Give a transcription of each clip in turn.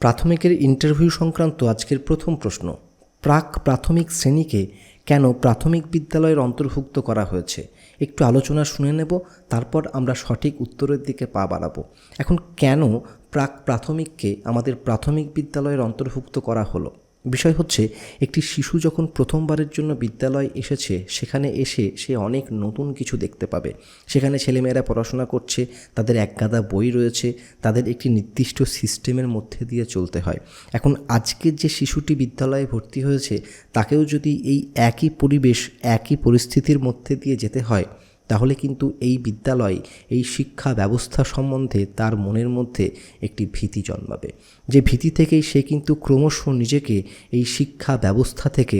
প্রাথমিকের interview সংক্রান্ত আজকের প্রথম প্রশ্ন, প্রাক প্রাথমিক শ্রেণীকে কেন প্রাথমিক বিদ্যালয়ের অন্তর্ভুক্ত করা হয়েছে? একটু আলোচনা শুনে নেব, তারপর আমরা সঠিক উত্তরের দিকে পা বাড়াবো। এখন কেন প্রাক প্রাথমিককে আমাদের প্রাথমিক বিদ্যালয়ের অন্তর্ভুক্ত করা হলো? বিষয় হচ্ছে, একটি শিশু যখন প্রথমবারের জন্য বিদ্যালয় এসেছে, সেখানে এসে সে অনেক নতুন কিছু দেখতে পাবে। সেখানে ছেলেমেয়েরা পড়াশোনা করছে, তাদের একগাদা বই রয়েছে, তাদের একটি নির্দিষ্ট সিস্টেমের মধ্যে দিয়ে চলতে হয়। এখন আজকের যে শিশুটি বিদ্যালয়ে ভর্তি হয়েছে, তাকেও যদি এই একই পরিবেশ, একই পরিস্থিতির মধ্যে দিয়ে যেতে হয় তাহলে কিন্তু এই বিদ্যালয়, এই শিক্ষা ব্যবস্থা সম্বন্ধে তার মনের মধ্যে একটি ভীতি জন্মাবে। যে ভীতি থেকেই সে কিন্তু ক্রমশ নিজেকে এই শিক্ষা ব্যবস্থা থেকে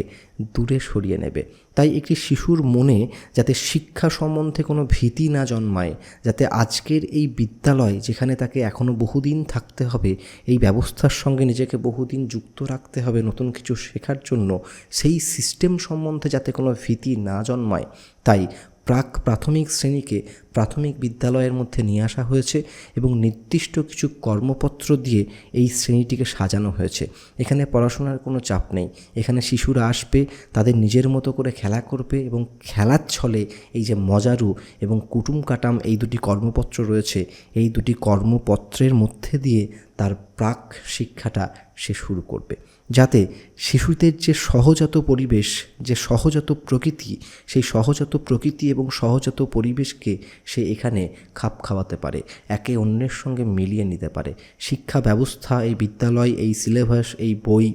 দূরে সরিয়ে নেবে। তাই একটি শিশুর মনে যাতে শিক্ষা সম্বন্ধে কোনো ভীতি না জন্মায়, যাতে আজকের এই বিদ্যালয় যেখানে তাকে এখনও বহুদিন থাকতে হবে, এই ব্যবস্থার সঙ্গে নিজেকে বহুদিন যুক্ত রাখতে হবে, নতুন কিছু শেখার জন্য, সেই সিস্টেম সম্বন্ধে যাতে কোনো ভীতি না জন্মায়, তাই প্রাক প্রাথমিক শ্রেণীকে প্রাথমিক বিদ্যালয়ের মধ্যে নিয়ে আসা হয়েছে এবং নির্দিষ্ট কিছু কর্মপত্র দিয়ে এই শ্রেণীটিকে সাজানো হয়েছে। এখানে পড়াশোনার কোনো চাপ নেই। এখানে শিশুরা আসবে, তাদের নিজের মতো করে খেলা করবে এবং খেলার ছলে এই যে মজারু এবং কুটুম কাটাম এই দুটি কর্মপত্র রয়েছে, এই দুটি কর্মপত্রের মধ্যে দিয়ে তার প্রাক শিক্ষাটা সে শুরু করবে। যাতে শিশুদের যে সহজাত পরিবেশ, যে সহজাত প্রকৃতি, সেই সহজাত প্রকৃতি এবং সহজাত পরিবেশকে সে এখানে খাপ খাওয়াতে পারে, একে অন্যের সঙ্গে মিলিয়ে নিতে পারে। শিক্ষা ব্যবস্থা, এই বিদ্যালয়, এই সিলেবাস এই বই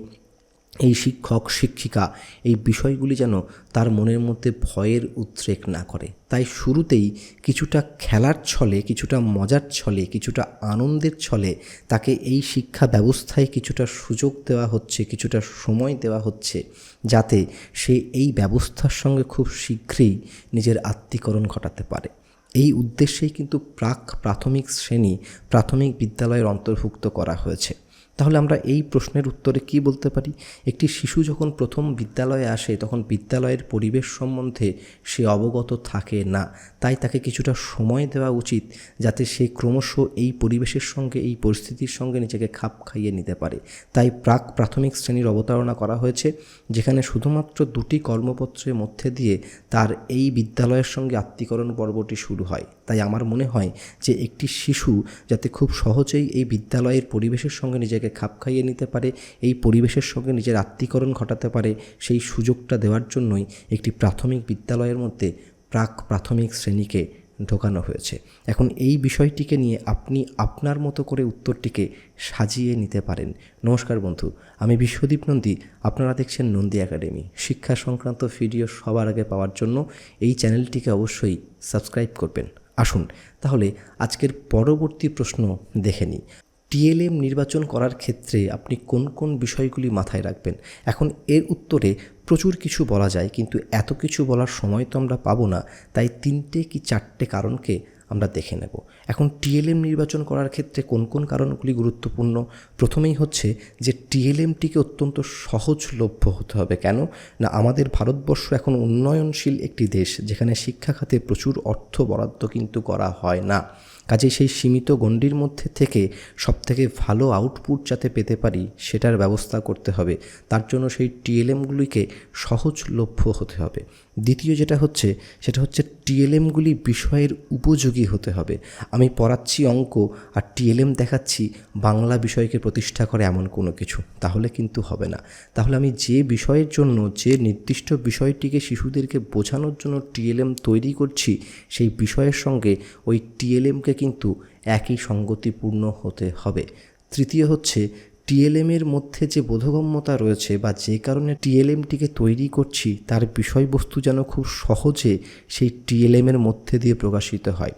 এই শিক্ষক, শিক্ষিকা এই বিষয়গুলি যেন তার মনের মধ্যে ভয়ের উদ্রেক না করে। তাই শুরুতেই কিছুটা খেলার ছলে, কিছুটা মজার ছলে, কিছুটা আনন্দের ছলে তাকে এই শিক্ষা ব্যবস্থায় কিছুটা সুযোগ দেওয়া হচ্ছে, কিছুটা সময় দেওয়া হচ্ছে যাতে সে এই ব্যবস্থার সঙ্গে খুব শীঘ্রই নিজের আত্মীকরণ ঘটাতে পারে। এই উদ্দেশ্যেই কিন্তু প্রাক প্রাথমিক শ্রেণি প্রাথমিক বিদ্যালয়ের অন্তর্ভুক্ত করা হয়েছে। তাহলে আমরা এই প্রশ্নের উত্তরে কি বলতে পারি? একটি শিশু যখন প্রথম বিদ্যালয়ে আসে, তখন বিদ্যালয়ের পরিবেশ সম্বন্ধে সে অবগত থাকে না। তাই তাকে কিছুটা সময় দেওয়া উচিত যাতে সে ক্রমশ এই পরিবেশের সঙ্গে, এই পরিস্থিতির সঙ্গে নিজেকে খাপ খাইয়ে নিতে পারে। তাই প্রাক প্রাথমিক শ্রেণির অবতারণা করা হয়েছে, যেখানে শুধুমাত্র দুটি কর্মপত্রের মধ্যে দিয়ে তার এই বিদ্যালয়ের সঙ্গে আত্মীকরণ পর্বটি শুরু হয়। তাই আমার মনে হয় যে একটি শিশু যাতে খুব সহজেই এই বিদ্যালয়ের পরিবেশের সঙ্গে নিজেকে খাপ খাইয়ে নিতে পারে, এই পরিবেশের সঙ্গে নিজের আত্মীকরণ ঘটাতে পারে, সেই সুযোগটা দেওয়ার জন্যই একটি প্রাথমিক বিদ্যালয়ের মধ্যে প্রাক প্রাথমিক শ্রেণীকে ঢোকানো হয়েছে। এখন এই বিষয়টিকে নিয়ে আপনি আপনার মতো করে উত্তরটিকে সাজিয়ে নিতে পারেন। নমস্কার বন্ধু, আমি বিশ্বদীপ নন্দী, আপনারা দেখছেন নন্দী একাডেমি। শিক্ষা সংক্রান্ত ভিডিও সবার আগে পাওয়ার জন্য এই চ্যানেলটিকে অবশ্যই সাবস্ক্রাইব করবেন। আসুন, তাহলে আজকের পরবর্তী প্রশ্ন দেখে নিই। টিএলএম নির্বাচন করার ক্ষেত্রে আপনি কোন কোন বিষয়গুলি মাথায় রাখবেন? এখন এর উত্তরে প্রচুর কিছু বলা যায়, কিন্তু এত কিছু বলার সময় তো আমরা পাবো না, তাই তিনটে কি চারটে কারণকে আমরা দেখে নেব। এখন টিএলএম নির্বাচন করার ক্ষেত্রে কোন কোন কারণগুলি গুরুত্বপূর্ণ? প্রথমেই হচ্ছে যে টিএলএমটিকে অত্যন্ত সহজলভ্য হতে হবে। কেন? না, আমাদের ভারতবর্ষ এখন উন্নয়নশীল একটি দেশ, যেখানে শিক্ষা খাতে প্রচুর অর্থ বরাদ্দ কিন্তু করা হয় না। কাজে সেই সীমিত গণ্ডির মধ্যে থেকে সবথেকে ভালো আউটপুট যাতে পেতে পারি, সেটার ব্যবস্থা করতে হবে। তার জন্য সেই টিএলএমগুলিকে সহজলভ্য হতে হবে। দ্বিতীয় যেটা হচ্ছে, সেটা হচ্ছে টিএলএমগুলি বিষয়ের উপযোগী হতে হবে। আমি পড়াচ্ছি অঙ্ক আর টিএলএম দেখাচ্ছি বাংলা বিষয়কে প্রতিষ্ঠা করে এমন কোনো কিছু। তাহলে কিন্তু হবে না। তাহলে আমি যে বিষয়ের জন্য, যে নির্দিষ্ট বিষয়টিকে শিশুদেরকে বোঝানোর জন্য টিএলএম তৈরি করছি, সেই বিষয়ের সঙ্গে ওই টিএলএমকে কিন্তু একই সঙ্গতিপূর্ণ হতে হবে। তৃতীয় হচ্ছে টিএলএমের মধ্যে যে বোধগম্যতা রয়েছে বা যে কারণে টিএলএমটিকে তৈরি করছি, তার বিষয়বস্তু যেন খুব সহজে সেই টিএলএমের মধ্যে দিয়ে প্রকাশিত হয়।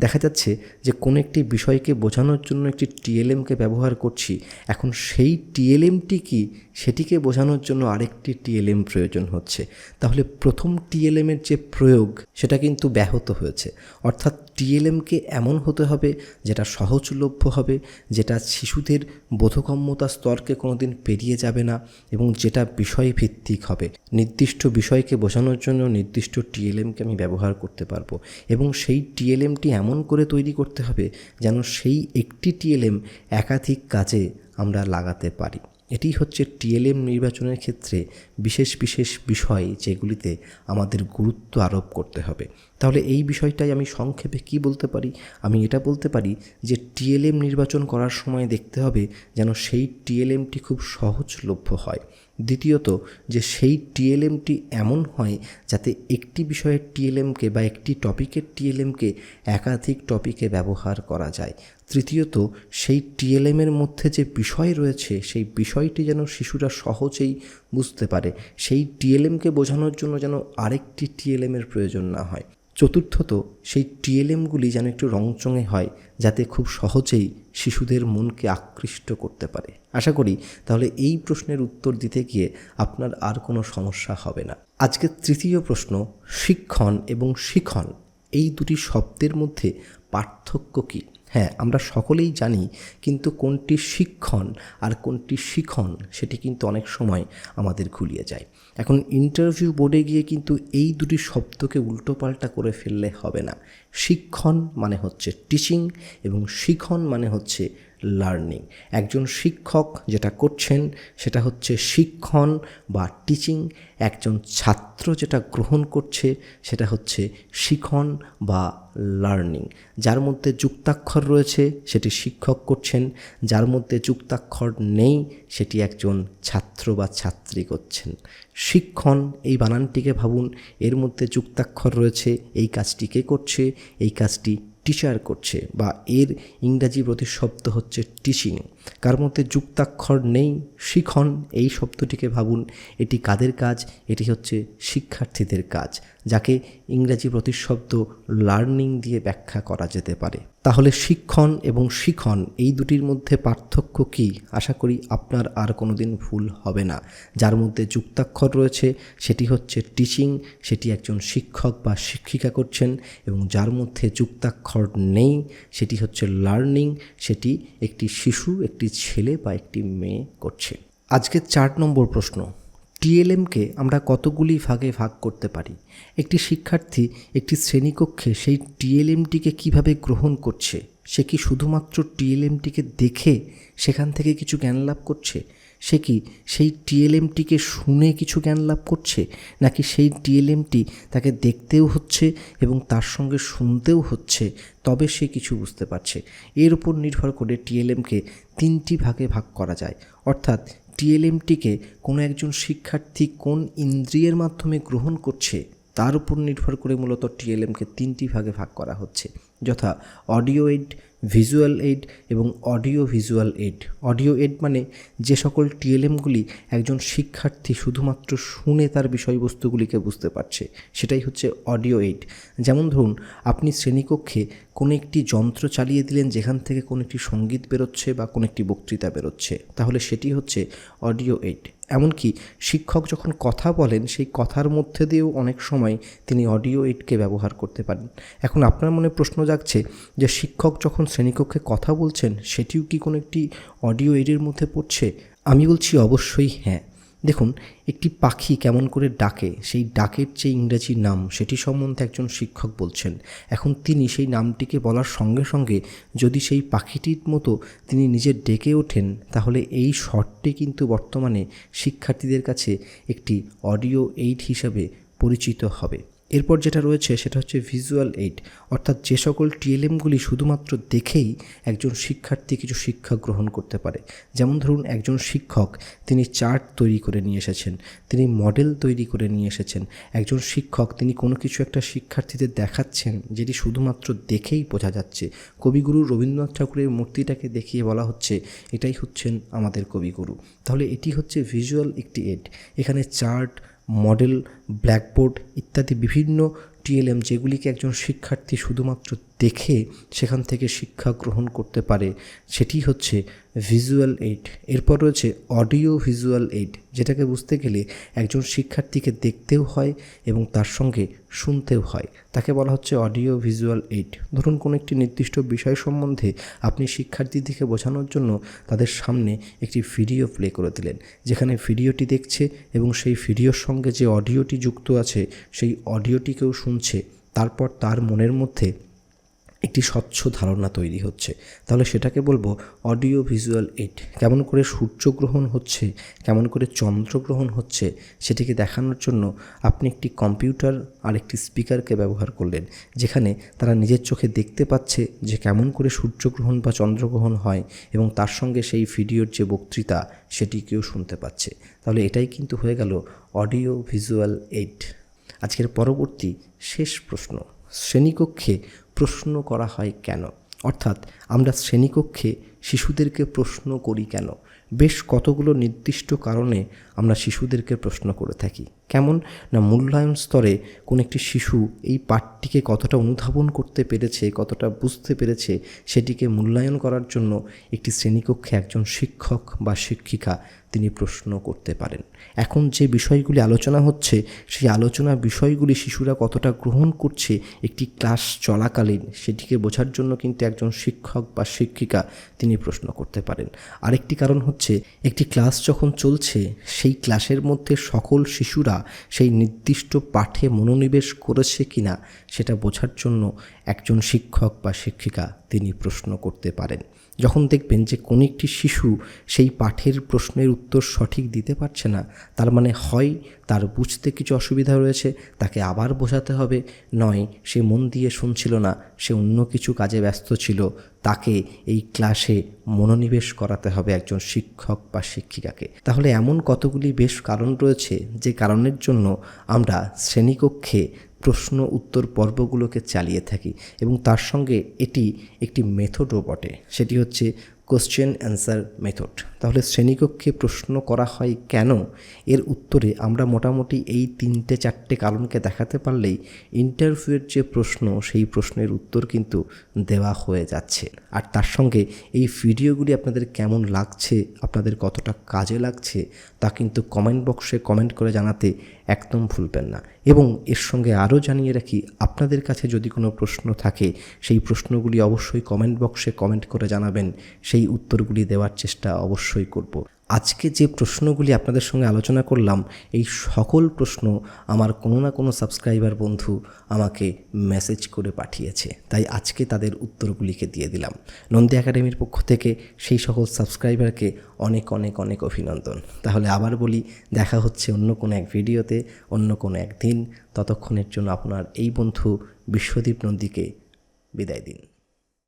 দেখা যাচ্ছে যে কোনো একটি বিষয়কে বোঝানোর জন্য একটি টিএলএমকে ব্যবহার করছি, এখন সেই টিএলএমটি কি? সেটিকে বোঝানোর জন্য আরেকটি টিএলএম প্রয়োজন হচ্ছে। তাহলে প্রথম টিএলএমের যে প্রয়োগ, সেটা কিন্তু ব্যাহত হয়েছে। অর্থাৎ টিএলএমকে এমন হতে হবে যেটা সহজলভ্য হবে, যেটা শিশুদের বোধগম্যতা স্তরকে কোনোদিন পেরিয়ে যাবে না এবং যেটা বিষয়ভিত্তিক হবে। নির্দিষ্ট বিষয়কে বোঝানোর জন্য নির্দিষ্ট টিএলএমকে আমি ব্যবহার করতে পারব এবং সেই টিএলএমটি এমন করে তৈরি করতে হবে যেন সেই একটি টিএলএম একাধিক কাজে আমরা লাগাতে পারি। এটি হচ্ছে টিএলএম নির্বাচনের ক্ষেত্রে বিশেষ বিশেষ বিষয় যেগুলিতে আমাদের গুরুত্ব আরোপ করতে হবে। তাহলে এই বিষয়টাই আমি সংক্ষেপে কি বলতে পারি? আমি এটা বলতে পারি যে টিএলএম নির্বাচন করার সময় দেখতে হবে যেন সেই টিএলএমটি খুব সহজলভ্য হয়। দ্বিতীয়ত যে সেই টিএলএমটি এমন হয় যাতে একটি বিষয়ের টিএলএমকে বা একটি টপিকের টিএলএমকে একাধিক টপিকে ব্যবহার করা যায়। তৃতীয়ত, সেই টিএলএমের মধ্যে যে বিষয় রয়েছে, সেই বিষয়টি যেন শিশুরা সহজেই বুঝতে পারে। সেই টিএলএমকে বোঝানোর জন্য যেন আরেকটি টিএলএমের প্রয়োজন না হয়। চতুর্থত, সেই টিএলএমগুলি যেন একটু রংচঙে হয়, যাতে খুব সহজেই শিশুদের মনকে আকৃষ্ট করতে পারে। আশা করি তাহলে এই প্রশ্নের উত্তর দিতে গিয়ে আপনার আর কোনো সমস্যা হবে না। আজকের তৃতীয় প্রশ্ন, শিক্ষণ এবং শিখন, এই দুটি শব্দের মধ্যে পার্থক্য কী? হ্যাঁ আমরা সকলেই জানি কিন্তু কোনটি শিক্ষণ আর কোনটি শিখন সেটি কিন্তু অনেক সময় আমাদের ঘুলিয়ে যায়। এখন ইন্টারভিউ বোর্ডে গিয়ে কিন্তু এই দুটি শব্দকে উল্টোপাল্টা করে ফেললে হবে না। শিক্ষণ মানে হচ্ছে টিচিং এবং শিখন মানে হচ্ছে লার্নিং একজন শিক্ষক যেটা করছেন, সেটা হচ্ছে শিক্ষণ বা টিচিং একজন ছাত্র যেটা গ্রহণ করছে, সেটা হচ্ছে শিখন বা লার্নিং যার মধ্যে যুক্তাক্ষর রয়েছে, সেটি শিক্ষক করছেন। যার মধ্যে যুক্তাক্ষর নেই, সেটি একজন ছাত্র বা ছাত্রী করছেন। শিক্ষণ, এই বানানটিকে ভাবুন, এর মধ্যে যুক্তাক্ষর রয়েছে, এই কাজটি কে করছে? এই কাজটি টিচার করছে বা এর ইংরাজি প্রতিশব্দ হচ্ছে টিচিং কার মধ্যে যুক্তাক্ষর নেই, শিখন, এই শব্দটিকে ভাবুন, এটি কাদের কাজ? এটি হচ্ছে শিক্ষার্থীদের কাজ। যাকে ইংরাজি প্রতিশব্দ লার্নিং দিয়ে ব্যাখ্যা করা যেতে পারে। তাহলে শিক্ষণ এবং শিখন এই দুটির মধ্যে পার্থক্য কি? আশা করি আপনার আর কোনো দিন ভুল হবে না। যার মধ্যে যুক্তাক্ষর রয়েছে, সেটি হচ্ছে টিচিং সেটি একজন শিক্ষক বা শিক্ষিকা করছেন এবং যার মধ্যে যুক্তাক্ষর নেই, সেটি হচ্ছে লার্নিং সেটি একটি শিশু, একটি ছেলে বা একটি মেয়ে করছে। আজকে চার নম্বর প্রশ্ন। টিএলএমকে আমরা কতগুলি ভাগে ভাগ করতে পারি? একটি শিক্ষার্থী একটি শ্রেণীকক্ষে সেই টিএলএমটিকে কীভাবে গ্রহণ করছে? সে কি শুধুমাত্র টিএলএমটিকে দেখে সেখান থেকে কিছু জ্ঞান লাভ করছে? সে কি সেই টিএলএমটিকে শুনে কিছু জ্ঞান লাভ করছে? নাকি সেই টিএলএমটি তাকে দেখতেও হচ্ছে এবং তার সঙ্গে শুনতেও হচ্ছে? তবে সে কিছু বুঝতে পারছে। এর উপর নির্ভর করে টিএলএমকে তিনটি ভাগে ভাগ করা যায়। অর্থাৎ টিএলএমটিকে কোনো একজন শিক্ষার্থী কোন ইন্দ্রিয়ের মাধ্যমে গ্রহণ করছে, তার উপর নির্ভর করে মূলত টিএলএমকে তিনটি ভাগে ভাগ করা হচ্ছে, যথা অডিও এইড ভিজুয়াল এইড এবং audio visual aid. Audio aid মানে যে সকল টিএলএমগুলি একজন শিক্ষার্থী শুধুমাত্র শুনে তার বিষয়বস্তুগুলিকে বুঝতে পারছে, সেটাই হচ্ছে অডিও এইড। যেমন ধরুন, আপনি শ্রেণীকক্ষে কোনো একটি যন্ত্র চালিয়ে দিলেন যেখান থেকে কোনো একটি সংগীত বেরোচ্ছে বা কোনো একটি বক্তৃতা বেরোচ্ছে, তাহলে সেটি হচ্ছে অডিও এইড। এমনকি শিক্ষক যখন কথা বলেন, সেই কথার মধ্যে দিয়েও অনেক সময় তিনি অডিও এইডকে ব্যবহার করতে পারেন। এখন আপনার মনে প্রশ্ন জাগছে যে শিক্ষক যখন শ্রেণীকক্ষে কথা বলছেন, সেটিও কি কোনো একটি অডিও এডের মধ্যে পড়ছে? আমি বলছি অবশ্যই হ্যাঁ। দেখুন, একটি পাখি কেমন করে ডাকে, সেই ডাকের যে ইংরাজি নাম, সেটি সম্বন্ধে একজন শিক্ষক বলছেন। এখন তিনি সেই নামটিকে বলার সঙ্গে সঙ্গে যদি সেই পাখিটির মতো তিনি নিজের ডেকে ওঠেন, তাহলে এই শটটি কিন্তু বর্তমানে শিক্ষার্থীদের কাছে একটি অডিও এইট হিসাবে পরিচিত হবে। এরপর যেটা রয়েছে সেটা হচ্ছে ভিজুয়াল এইড অর্থাৎ যে সকল টিএলএমগুলি শুধুমাত্র দেখেই একজন শিক্ষার্থী কিছু শিক্ষা গ্রহণ করতে পারে। যেমন ধরুন, একজন শিক্ষক, তিনি চার্ট তৈরি করে নিয়ে এসেছেন, তিনি মডেল তৈরি করে নিয়ে এসেছেন, একজন শিক্ষক, তিনি কোনো কিছু একটা শিক্ষার্থীদের দেখাচ্ছেন যেটি শুধুমাত্র দেখেই বোঝা যাচ্ছে। কবিগুরু রবীন্দ্রনাথ ঠাকুরের মূর্তিটাকে দেখিয়ে বলা হচ্ছে, এটাই হচ্ছেন আমাদের কবিগুরু। তাহলে এটি হচ্ছে ভিজুয়াল একটি এড এখানে চার্ট মডেল ব্ল্যাকবোর্ড ইত্যাদি বিভিন্ন টিএলএম যেগুলিকে একজন শিক্ষার্থী শুধুমাত্র দেখে সেখান থেকে শিক্ষা গ্রহণ করতে পারে, সেটি হচ্ছে ভিজুয়াল এইড এরপর রয়েছে অডিও ভিজুয়াল এইড যেটাকে বুঝতে গেলে একজন শিক্ষার্থীকে দেখতেও হয় এবং তার সঙ্গে শুনতেও হয়। তাকে বলা হচ্ছে অডিও ভিজুয়াল এইড ধরুন কোনো একটি নির্দিষ্ট বিষয় সম্বন্ধে আপনি শিক্ষার্থীদেরকে বোঝানোর জন্য তাদের সামনে একটি ভিডিও প্লে করে দিলেন, যেখানে ভিডিওটি দেখছে এবং সেই ভিডিওর সঙ্গে যে অডিওটি যুক্ত আছে, সেই অডিওটিকেও শুনছে তারপর তার মনের মধ্যে একটি স্বচ্ছ ধারণা তৈরি হচ্ছে। তাহলে সেটাকে বলব অডিও ভিজুয়াল এইড কেমন করে সূর্যগ্রহণ হচ্ছে, কেমন করে চন্দ্রগ্রহণ হচ্ছে, সেটিকে দেখানোর জন্য আপনি একটি কম্পিউটার আর একটি স্পিকারকে ব্যবহার করলেন, যেখানে তারা নিজের চোখে দেখতে পাচ্ছে যে কেমন করে সূর্যগ্রহণ বা চন্দ্রগ্রহণ হয় এবং তার সঙ্গে সেই ভিডিওর যে বক্তৃতা, সেটিকেও শুনতে পাচ্ছে। তাহলে এটাই কিন্তু হয়ে গেল অডিও ভিজুয়াল এইড আজকের পরবর্তী শেষ প্রশ্ন। শ্রেণীকক্ষে প্রশ্ন করা হয় কেন? অর্থাৎ আমরা শ্রেণীকক্ষে শিশুদেরকে প্রশ্ন করি কেন? বেশ কতগুলো নির্দিষ্ট কারণে আমরা শিশুদেরকে প্রশ্ন করে থাকি। কেমন? না মূল্যায়ন স্তরে কোন একটি শিশু এই পাঠটিকে কতটা অনুধাবন করতে পেরেছে, কতটা বুঝতে পেরেছে, সেটিকে মূল্যায়ন করার জন্য একটি শ্রেণীকক্ষে একজন শিক্ষক বা শিক্ষিকা তিনি প্রশ্ন করতে পারেন। এখন যে বিষয়গুলি আলোচনা হচ্ছে, সেই আলোচনা বিষয়গুলি শিশুরা কতটা গ্রহণ করছে, একটি ক্লাস চলাকালীন, সেটিকে বোঝার জন্য কিন্তু একজন শিক্ষক বা শিক্ষিকা তিনি প্রশ্ন করতে পারেন। আরেকটি কারণ হচ্ছে, একটি ক্লাস যখন চলছে সেই ক্লাসের মধ্যে সকল শিশুরা সেই নির্দিষ্ট পাঠে মনোনিবেশ করেছে কিনা, সেটা বোঝার জন্য একজন শিক্ষক বা শিক্ষিকা তিনি প্রশ্ন করতে পারেন। যখন দেখবেন যে কোনো একটি শিশু সেই পাঠের প্রশ্নের উত্তর সঠিক দিতে পারছে না, তার মানে হয় তার বুঝতে কিছু অসুবিধা রয়েছে, তাকে আবার বোঝাতে হবে, নয় সে মন দিয়ে শুনছিল না, সে অন্য কিছু কাজে ব্যস্ত ছিল, তাকে এই ক্লাসে মনোনিবেশ করাতে হবে একজন শিক্ষক বা শিক্ষিকাকে। তাহলে এমন কতগুলি বেশ কারণ রয়েছে, যে কারণের জন্য আমরা শ্রেণীকক্ষে প্রশ্ন উত্তর পর্বগুলোকে চালিয়ে থাকি এবং তার সঙ্গে এটি একটি মেথডও বটে। সেটি হচ্ছে কোশ্চেন অ্যান্সার মেথড তাহলে শ্রেণীকক্ষে প্রশ্ন করা হয় কেন? এর উত্তরে আমরা মোটামুটি এই তিনটে চারটে কারণকে দেখাতে পারলেই ইন্টারভিউয়ের যে প্রশ্ন, সেই প্রশ্নের উত্তর কিন্তু দেওয়া হয়ে যাচ্ছে। আর তার সঙ্গে এই ভিডিওগুলি আপনাদের কেমন লাগছে, আপনাদের কতটা কাজে লাগছে, তা কিন্তু কমেন্ট বক্সে কমেন্ট করে জানাতে একদম ভুলবেন না। এবং এর সঙ্গে আরও জানিয়ে রাখি, আপনাদের কাছে যদি কোনো প্রশ্ন থাকে, সেই প্রশ্নগুলি অবশ্যই কমেন্ট বক্সে কমেন্ট করে জানাবেন। সেই উত্তরগুলি দেওয়ার চেষ্টা অবশ্যই করব। আজকে যে প্রশ্নগুলি আপনাদের সঙ্গে আলোচনা করলাম, এই সকল প্রশ্ন আমার কোনো না কোনো সাবস্ক্রাইবার বন্ধু আমাকে মেসেজ করে পাঠিয়েছে। তাই আজকে তাদের উত্তরগুলিকে দিয়ে দিলাম। নন্দী একাডেমির পক্ষ থেকে সেই সকল সাবস্ক্রাইবারকে অনেক অনেক অনেক অভিনন্দন। তাহলে আবার বলি, দেখা হচ্ছে অন্য কোনো এক ভিডিওতে, অন্য কোনো এক দিন ততক্ষণের জন্য আপনার এই বন্ধু বিশ্বদীপ নন্দীকে বিদায় দিন।